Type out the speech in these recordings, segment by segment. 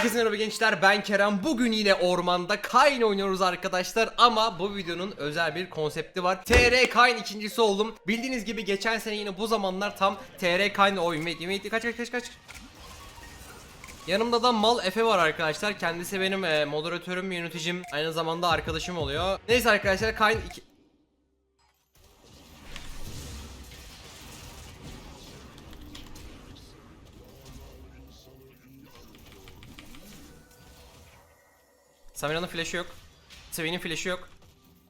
Herkese merhaba gençler ben Kerem. Bugün yine ormanda Kayn oynuyoruz arkadaşlar ama bu videonun özel bir konsepti var. TR Kayn ikincisi oldum. Bildiğiniz gibi geçen sene yine bu zamanlar tam TR Kayn oyun Wait kaç kaç kaç kaç. Yanımda da Mal Efe var arkadaşlar. Kendisi benim e, moderatörüm yöneticim. Aynı zamanda arkadaşım oluyor. Neyse arkadaşlar Kayn Samira'nın flash'ı yok. Sevi'nin flash'ı yok.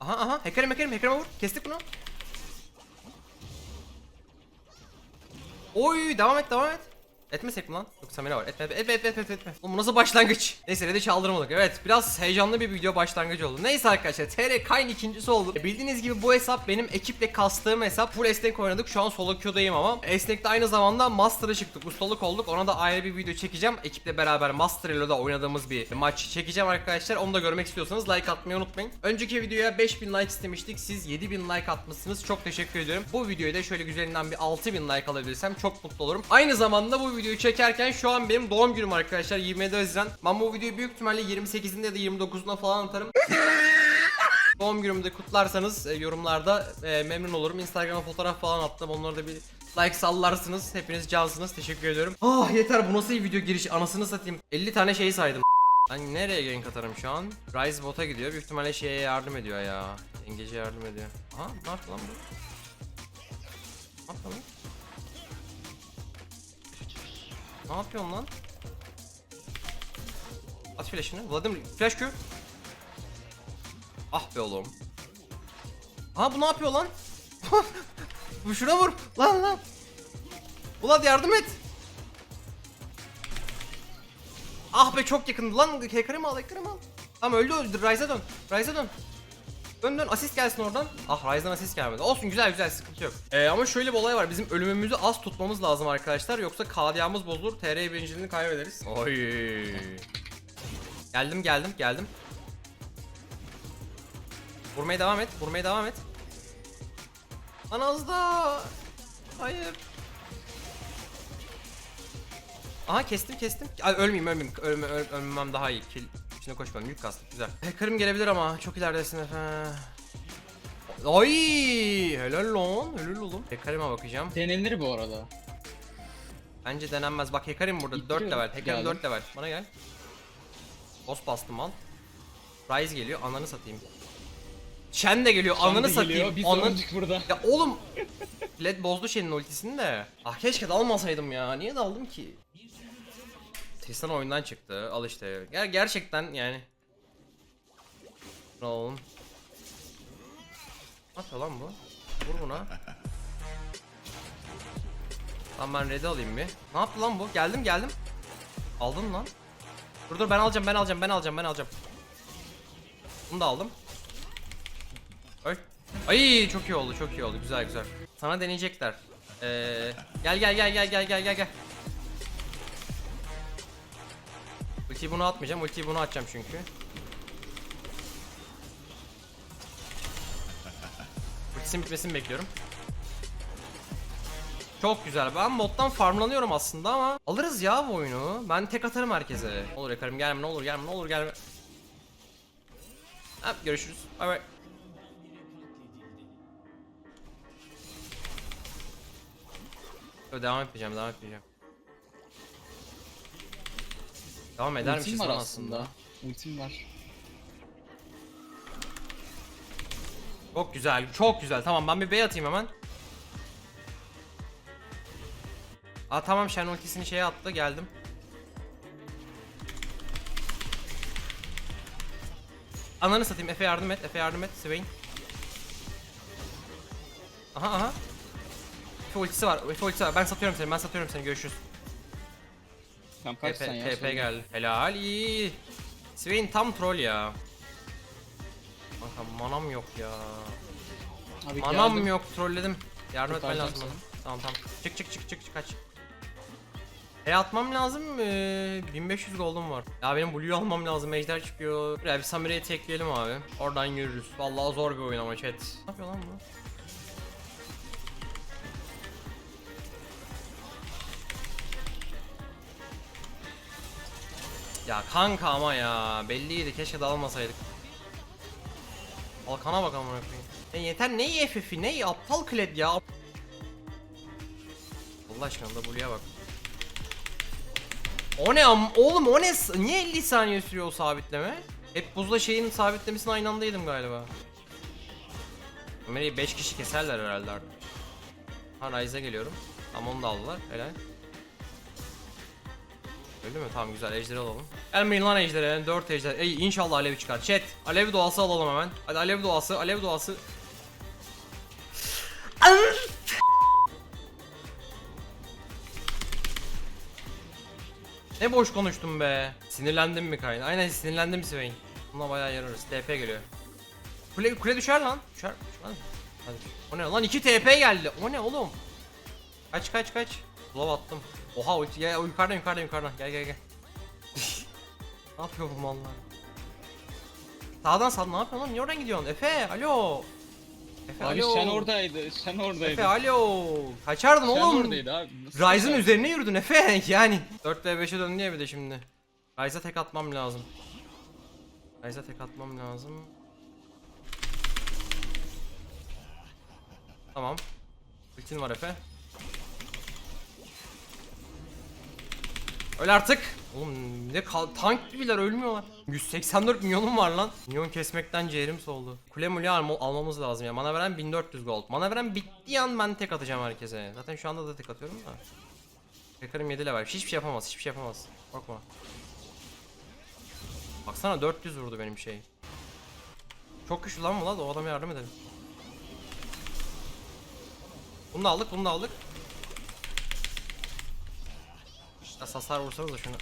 Aha aha hacker'im hacker'im hacker'ime vur. Kestik bunu. Oy devam et devam et. Etmesek mi lan? Yok Samira var. Etme etme etme etme etme. Oğlum bu nasıl başlangıç? Neyse de çaldırmadık. Evet biraz heyecanlı bir video başlangıcı oldu. Neyse arkadaşlar TR Kayn ikincisi oldu. E, bildiğiniz gibi bu hesap benim ekiple kastığım hesap. Full esnek oynadık. Şu an solo queue'dayım ama. Esnek'te aynı zamanda Master'a çıktık. Ustalık olduk. Ona da ayrı bir video çekeceğim. Ekiple beraber Master de oynadığımız bir maç çekeceğim arkadaşlar. Onu da görmek istiyorsanız like atmayı unutmayın. Önceki videoya 5000 like istemiştik. Siz 7000 like atmışsınız. Çok teşekkür ediyorum. Bu videoyu da şöyle güzelinden bir 6000 like alabilirsem çok mutlu olurum. Aynı zamanda bu videoyu çekerken şu an benim doğum günüm arkadaşlar 27 Haziran. Ben bu videoyu büyük ihtimalle 28'inde ya da 29'unda falan atarım. Doğum günümü de kutlarsanız e, yorumlarda e, memnun olurum. Instagram'a fotoğraf falan attım. Onları da bir like sallarsınız. Hepiniz cansınız. Teşekkür ediyorum. Ah yeter bu nasıl bir video girişi anasını satayım. 50 tane şeyi saydım. Ben nereye gank atarım şu an? Rise bot'a gidiyor. Büyük ihtimalle şeye yardım ediyor ya. Engece yardım ediyor. Aha ne yaptı lan bu? Ne yaptı lan? Ne yapıyorsun lan? At flash'ını. Vladimir flash Q. Ah be oğlum. Aha bu ne yapıyor lan? bu şuna vur. Lan lan. Ulan yardım et. Ah be çok yakındı lan. Hacker'ı al, hacker'ı al. Tamam öldü öldü. Ryze'a dön. Ryze'a dön. Dön dön asist gelsin oradan. Ah Ryze'dan asist gelmedi. Olsun güzel güzel sıkıntı yok. Ee, ama şöyle bir olay var. Bizim ölümümüzü az tutmamız lazım arkadaşlar. Yoksa KDA'mız bozulur. TR birinciliğini kaybederiz. Oy. Geldim geldim geldim. Vurmaya devam et. Vurmaya devam et. Lan az da. Hayır. Aha kestim kestim. Ay, ölmeyeyim ölmeyeyim. Ölme, öl, ölmem daha iyi. Kill içine koşmadım. Yük kastım. Güzel. Hacker'ım gelebilir ama çok ileridesin efe. Ay helal lan. Helal oğlum. Hacker'ıma bakacağım. Denenir bu arada. Bence denenmez. Bak Hacker'im burada. 4 İttiriyorum. level. Hacker'im Geldim. 4 level. Bana gel. Boss bastım al. Rise geliyor. Ananı satayım. Shen de geliyor. Ananı geliyor, satayım. Biz Ananı... döndük burada. Ya oğlum Led bozdu Shen'in ultisini de. Ah keşke dalmasaydım ya. Niye daldım ki? Tristan oyundan çıktı. Al işte. Ger gerçekten yani. Ne oğlum? Ne lan bu? Vur buna. Tamam ben red'i alayım bir. Ne yaptı lan bu? Geldim geldim. Aldın lan. Dur dur ben alacağım ben alacağım ben alacağım ben alacağım. Bunu da aldım. Öl. Ay çok iyi oldu çok iyi oldu güzel güzel. Sana deneyecekler. Ee, gel gel gel gel gel gel gel gel. Ultiyi bunu atmayacağım. Ultiyi bunu atacağım çünkü. Ultisinin bitmesini bekliyorum. Çok güzel. Ben moddan farmlanıyorum aslında ama alırız ya bu oyunu. Ben tek atarım herkese. Olur yakarım gelme ne olur gelme ne olur gelme. Ha, görüşürüz. Bay bay. Devam etmeyeceğim, devam etmeyeceğim. Devam eder Ultim var lan aslında. Ultim var. Çok güzel, çok güzel. Tamam ben bir bey atayım hemen. Aa tamam Shen ultisini şeye attı, geldim. Ananı satayım, Efe yardım et, Efe yardım et, Swain. Aha aha. Efe ultisi var, Efe ultisi var. Ben satıyorum seni, ben satıyorum seni, görüşürüz. Sen ya? TP sorun. geldi. Helal iyi. Swain tam troll ya. Kanka manam yok ya. Abi Manam geldim. yok trolledim. Yardım etmen Kurtaracağım lazım bana. Tamam tamam. Çık çık çık çık çık kaç. E atmam lazım. Ee, 1500 gold'um var. Ya benim Blue'yu almam lazım. Ejder çıkıyor. Ya bir Samira'yı tekleyelim abi. Oradan yürürüz. Vallahi zor bir oyun ama chat. Ne yapıyor lan bu? Ya kanka ama ya belliydi keşke dalmasaydık. Balkana bak amına koyayım. Ya yeter ne FF'i ne aptal kled ya. Allah aşkına Blue'ya bak. O ne am oğlum o ne niye 50 saniye sürüyor o sabitleme? Hep buzla şeyin sabitlemesine aynı anda yedim galiba. Ömer'i 5 kişi keserler herhalde artık. Ha Ryze'e geliyorum. Ama onu da aldılar. Helal. Öyle mi? Tamam güzel ejderi alalım. Gelmeyin lan ejdere. 4 ejder. Ey inşallah alev çıkar. Chat. Alev duası alalım hemen. Hadi alev duası, alev duası. ne boş konuştum be. Sinirlendim mi Kayn? Aynen sinirlendim Swain. Buna bayağı yararız. TP geliyor. Kule, kule düşer lan. Düşer lan. Hadi. O ne lan 2 TP geldi. O ne oğlum? Kaç kaç kaç. Love attım. Oha ulti ya yukarıdan yukarıdan yukarıdan. Gel gel gel. ne yapıyor bu mallar? Sağdan sağdan ne yapıyorsun lan? Niye oradan gidiyorsun? Efe alo. Efe Abi alo. Şen oradaydı. Şen oradaydı. Efe alo. Kaçardın Şen oğlum. oradaydı abi. Nasıl Ryze'ın üzerine yürüdün Efe yani. 4 v 5'e döndü ya bir de şimdi. Ryze'a tek atmam lazım. Ryze'a tek atmam lazım. Tamam. Ultin var Efe. Öl artık. Oğlum ne tank gibiler ölmüyorlar. 184 milyonum var lan. Milyon kesmekten ciğerim soldu. Kule mule alma- almamız lazım ya. Mana veren 1400 gold. Mana veren bittiği an ben tek atacağım herkese. Zaten şu anda da tek atıyorum da. Tekarım 7 level. Hiçbir şey yapamaz. Hiçbir şey yapamaz. Korkma. Baksana 400 vurdu benim şey. Çok güçlü lan bu lan. O adama yardım edelim. Bunu da aldık. Bunu da aldık. Biraz hasar vursanız da şunu.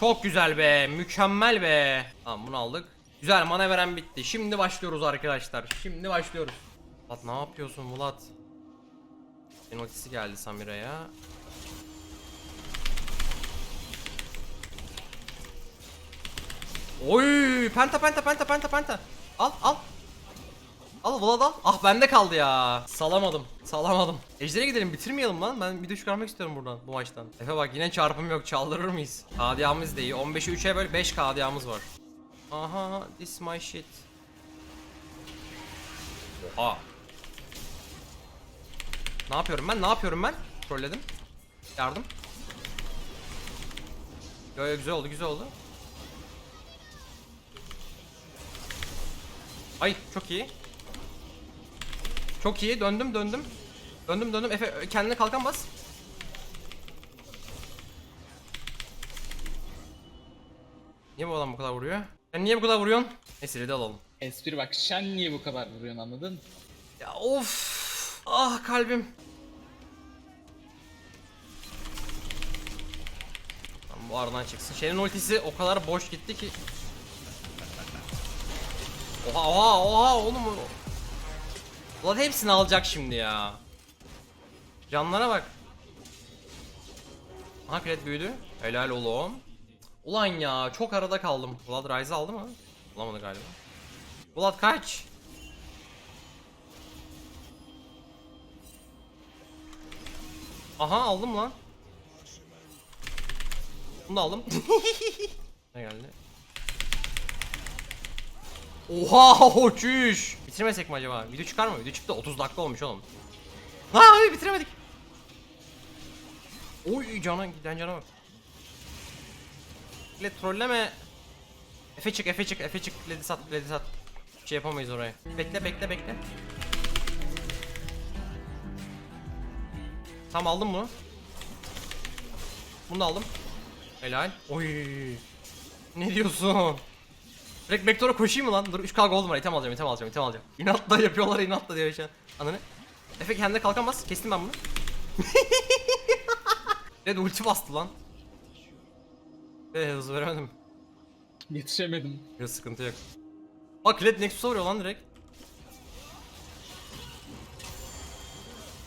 Çok güzel be. Mükemmel be. Tamam bunu aldık. Güzel mana veren bitti. Şimdi başlıyoruz arkadaşlar. Şimdi başlıyoruz. Mulat ne yapıyorsun Mulat? Penaltisi geldi Samira'ya. Oy penta penta penta penta penta. Al al. Al Vlad al. Ah bende kaldı ya. Salamadım. Salamadım. Ejder'e gidelim bitirmeyelim lan. Ben bir de çıkarmak istiyorum buradan bu maçtan. Efe bak yine çarpım yok. Çaldırır mıyız? KDA'mız da iyi. 15'i 3'e böyle 5 KDA'mız var. Aha this my shit. Oha. Ne yapıyorum ben? Ne yapıyorum ben? Trolledim. Yardım. Yo, yo, güzel oldu güzel oldu. Ay çok iyi. Çok iyi döndüm döndüm. Döndüm döndüm. Efe kendine kalkan bas. Niye bu adam bu kadar vuruyor? Sen niye bu kadar vuruyorsun? Neyse red'i alalım. Espri bak Şen niye bu kadar vuruyorsun anladın? Ya of. Ah kalbim. Tamam bu aradan çıksın. Şeyin ultisi o kadar boş gitti ki. Oha oha oha oğlum. Ulan hepsini alacak şimdi ya. Canlara bak. Aha kret büyüdü. Helal oğlum. Ulan ya çok arada kaldım. Vlad Rise aldı mı? Alamadı galiba. Vlad kaç. Aha aldım lan. Bunu aldım. ne geldi? Oha o çüş. Bitirmesek mi acaba? Video çıkar mı? Video çıktı 30 dakika olmuş oğlum. Abi bitiremedik. Oy cana giden cana bak. Le trolleme. Efe çık Efe çık Efe çık ledi sat ledi sat. Bir şey yapamayız oraya. Bekle bekle bekle. Tamam aldım bunu. Bunu da aldım. Helal. Oy. Ne diyorsun? Direkt Vektor'a koşayım mı lan? Dur 3k gold var. İtem alacağım, item alacağım, item alacağım. İnatla yapıyorlar, inatla diyor şu an. Ananı. Efe kendine kalkamaz. Kestim ben bunu. Red ulti bastı lan. Eee hız veremedim. Yetişemedim. Yok sıkıntı yok. Bak Red Nexus'a vuruyor lan direkt.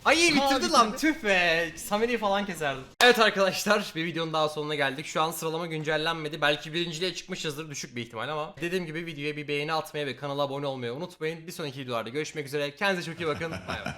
Ay bitirdi lan tüh be. Samiri'yi falan keserdim. Evet arkadaşlar bir videonun daha sonuna geldik. Şu an sıralama güncellenmedi. Belki birinciliğe çıkmışızdır düşük bir ihtimal ama. Dediğim gibi videoya bir beğeni atmayı ve kanala abone olmayı unutmayın. Bir sonraki videolarda görüşmek üzere. Kendinize çok iyi bakın. Bay bay.